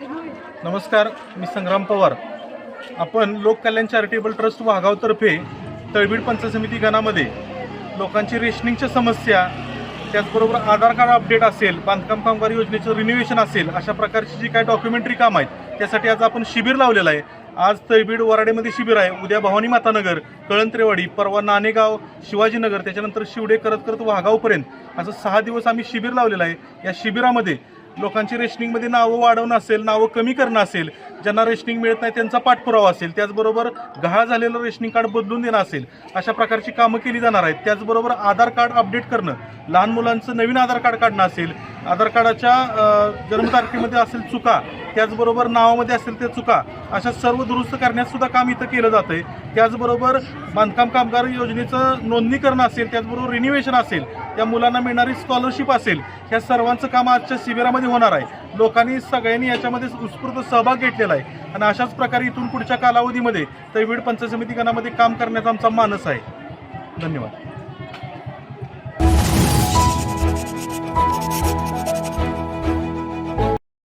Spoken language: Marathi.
नमस्कार मी संग्राम पवार. आपण लोककल्याण चॅरिटेबल ट्रस्ट वाघावतर्फे तळबीड पंचायत समिती गणामध्ये लोकांची रेशनिंगच्या समस्या त्याचबरोबर आधार कार्ड अपडेट असेल बांधकाम कामगार योजनेचं रिन्युवेशन असेल अशा प्रकारची जी काय डॉक्युमेंटरी काम आहेत त्यासाठी आज आपण शिबिर लावलेलं आहे. आज तळबीड वराडेमध्ये शिबिर आहे. उद्या भवानी मातानगर कळंत्रेवाडी परवा नाणेगाव शिवाजीनगर त्याच्यानंतर शिवडे करत करत वाघावपर्यंत. असं सहा दिवस आम्ही शिबिर लावलेलं आहे. या शिबिरामध्ये लोकांची रेशनिंगमध्ये नावं वाढवणं असेल नावं कमी करणं असेल ज्यांना रेशनिंग मिळत नाही त्यांचा पाठपुरावा असेल त्याचबरोबर गहाळ झालेलं रेशनिंग कार्ड बदलून देणं असेल अशा प्रकारची कामं केली जाणार आहेत. त्याचबरोबर आधार कार्ड अपडेट करणं लहान मुलांचं नवीन आधार कार्ड काढणं असेल आधार कार्डाच्या जन्मतारखेमध्ये असेल चुका त्याचबरोबर नावामध्ये असेल त्या चुका अशा सर्व दुरुस्त करण्याचसुद्धा काम इथं केलं जातं आहे त्याचबरोबर बांधकाम कामगार योजनेचं नोंदणीकरण असेल त्याचबरोबर रिन्युवेशन असेल त्या मुलांना मिळणारी स्कॉलरशिप असेल ह्या सर्वांचं काम आजच्या शिबिरामध्ये होणार आहे. लोकांनी सगळ्यांनी याच्यामध्ये उत्स्फूर्त सहभाग घेतलेला आहे. आणि अशाच प्रकारे इथून पुढच्या कालावधीमध्ये तैवीड पंचायत समिती गणामध्ये काम करण्याचा आमचा मानस आहे. धन्यवाद.